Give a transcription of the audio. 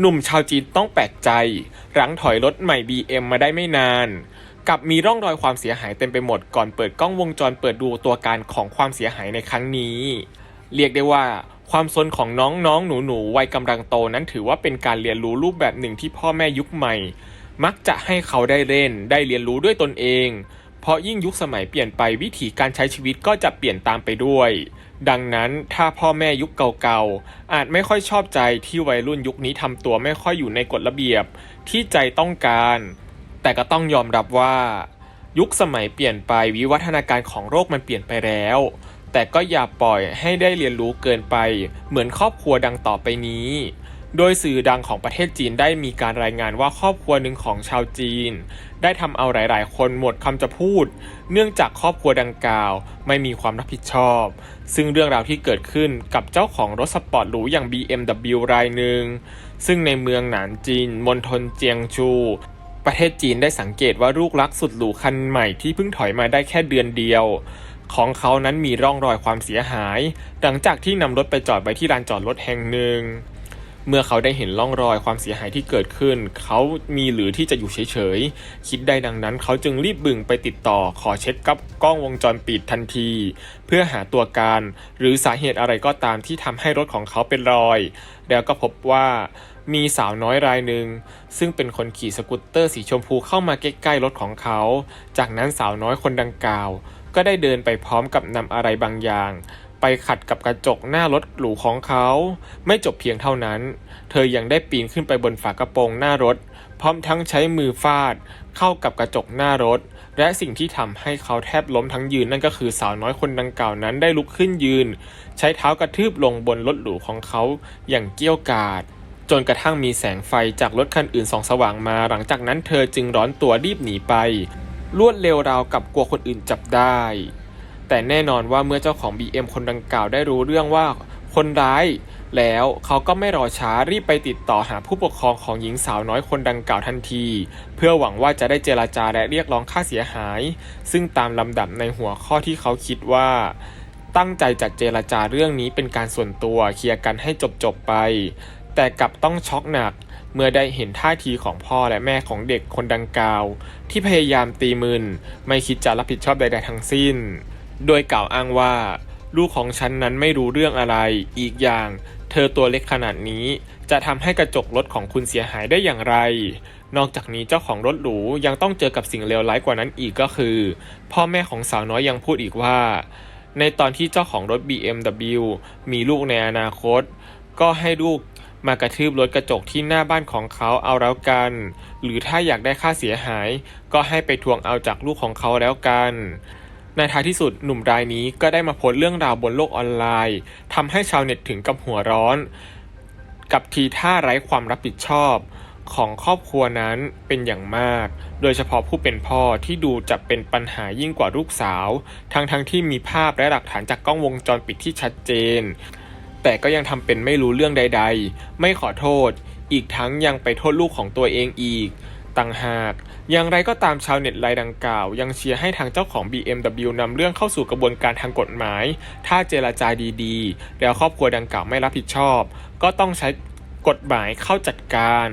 หนุ่มชาวจีนต้องแปลกใจ หลังถอยรถใหม่ BM มาได้ไม่นานกลับมีร่องรอยความเสียหายเต็มไปหมดก่อนเปิดกล้องวงจรเปิดดูตัวการของความเสียหายในครั้งนี้ เรียกได้ว่าความซนของน้องน้องหนูหนูๆ วัยกำลังโตนั้นถือว่าเป็นการเรียนรู้รูปแบบหนึ่งที่พ่อแม่ยุคใหม่ มักจะให้เขาได้เล่น ได้เรียนรู้ด้วยตนเอง เพราะยิ่งยุคสมัยเปลี่ยนไปวิถีการใช้ชีวิตก็จะเปลี่ยนตามไปด้วย ดังนั้นถ้าพ่อแม่ยุคเก่าๆ อาจไม่ค่อยชอบใจที่วัยรุ่นยุคนี้ทำตัวไม่ค่อยอยู่ในกฎระเบียบที่ใจต้องการ แต่ก็ต้องยอมรับว่า ยุคสมัยเปลี่ยนไปวิวัฒนาการของโรคมันเปลี่ยนไปแล้ว แต่ก็อย่าปล่อยให้ได้เรียนรู้เกินไป เหมือนครอบครัวดังต่อไปนี้ โดยสื่อดังของประเทศจีนได้มีการรายงานว่าครอบครัวหนึ่งของชาวจีน ได้ทำเอาหลาย ๆ คนหมดคำจะพูด เนื่องจากครอบครัวดังกล่าวไม่มีความรับผิดชอบ ซึ่งเรื่องราวที่เกิดขึ้นกับเจ้าของรถสปอร์ตหรูอย่าง BMW รายหนึ่ง ซึ่งในเมืองหนานจีนมณฑลเจียงชูประเทศจีนได้สังเกตว่าลูกรักสุดหรูคันใหม่ที่เพิ่งถอยมาได้แค่เดือนเดียวของเขานั้นมีร่องรอยความเสียหาย หลังจากที่นำรถไปจอดไว้ที่ลานจอดรถแห่งหนึ่ง เมื่อเขาได้เห็นร่องรอยความเสียหายที่เกิดขึ้น เขามีหรือที่จะอยู่เฉยๆ คิดได้ดังนั้นเขาจึงรีบบึงไปติดต่อขอเช็คกับกล้องวงจรปิดทันที เพื่อหาตัวการ หรือสาเหตุอะไรก็ตามที่ทำให้รถของเขาเป็นรอย แล้วก็พบว่ามีสาวน้อยรายหนึ่ง ซึ่งเป็นคนขี่สกูตเตอร์สีชมพูเข้ามาใกล้ๆรถของเขา จากนั้นสาวน้อยคนดังกล่าว ก็ได้เดินไปพร้อมกับนำอะไรบางอย่าง ไปขัดกับกระจกหน้ารถหรูของเขา ไม่จบเพียงเท่านั้น เธอยังได้ปีนขึ้นไปบนฝากระโปรงหน้ารถ พร้อมทั้งใช้มือฟาด เข้ากับกระจกหน้ารถ และสิ่งที่ทำให้เขาแทบล้มทั้งยืนนั่นก็คือสาวน้อยคนดังกล่าวนั้นได้ลุกขึ้นยืน ใช้เท้ากระทืบลงบนรถหรูของเขาอย่างเกี้ยวกาดจนกระทั่งมีแสงไฟจากรถคันอื่นส่องสว่างมา หลังจากนั้นเธอจึงร้อนตัวรีบหนีไป รวดเร็วราวกับกลัวคนอื่นจับได้ แต่แน่นอนว่าเมื่อเจ้าของ BM คนดังกล่าวได้รู้เรื่องว่าคนร้ายแล้วเขาก็ไม่รอช้ารีบไปติดต่อหาผู้ปกครองของหญิงสาวน้อยคนดังกล่าวทันที เพื่อหวังว่าจะได้เจราจาและเรียกร้องค่าเสียหาย ซึ่งตามลำดับในหัวข้อที่เขาคิดว่า ตั้งใจจะเจรจาเรื่องนี้เป็นการส่วนตัวเคลียร์กันให้จบๆไป แต่กลับต้องช็อกหนัก เมื่อได้เห็นท่าทีของพ่อและแม่ของเด็กคนดังกล่าว ที่พยายามตีมึนไม่คิดจะรับผิดชอบใดๆทั้งสิ้น โดยกล่าวอ้างว่า ลูกของฉันนั้นไม่รู้เรื่องอะไร อีกอย่าง เธอตัวเล็กขนาดนี้ จะทำให้กระจกรถของคุณเสียหายได้อย่างไร นอกจากนี้เจ้าของรถหรูยังต้องเจอกับสิ่งเลวร้ายกว่านั้นอีกก็คือ พ่อแม่ของสาวน้อยยังพูดอีกว่า ในตอนที่เจ้าของรถ BMW มีลูกในอนาคต ก็ให้ลูกมากระทืบรถกระจกที่หน้าบ้านของเขาเอาแล้วกัน หรือถ้าอยากได้ค่าเสียหาย ก็ให้ไปทวงเอาจากลูกของเขาแล้วกัน ในท้ายที่สุดหนุ่มรายนี้ก็ได้มาโพสต์เรื่องราวบนโลกออนไลน์ทำให้ชาวเน็ตถึงกับหัวร้อน กับทีท่าไร้ความรับผิดชอบของครอบครัวนั้นเป็นอย่างมาก โดยเฉพาะผู้เป็นพ่อที่ดูจะเป็นปัญหายิ่งกว่าลูกสาว ทั้งๆทที่มีภาพและหลักฐานจากกล้องวงจรปิดที่ชัดเจน แต่ก็ยังทำเป็นไม่รู้เรื่องใด ๆ ไม่ขอโทษ อีกทั้งยังไปโทษลูกของตัวเองอีก ต่างหาก อย่างไรก็ตามชาวเน็ตรายดังกล่าว ยังเชียร์ให้ทางเจ้าของ BMW นำเรื่องเข้าสู่กระบวนการทางกฎหมาย ถ้าเจรจาดีๆ แล้วครอบครัวดังกล่าวไม่รับผิดชอบ ก็ต้องใช้กฎหมายเข้าจัดการ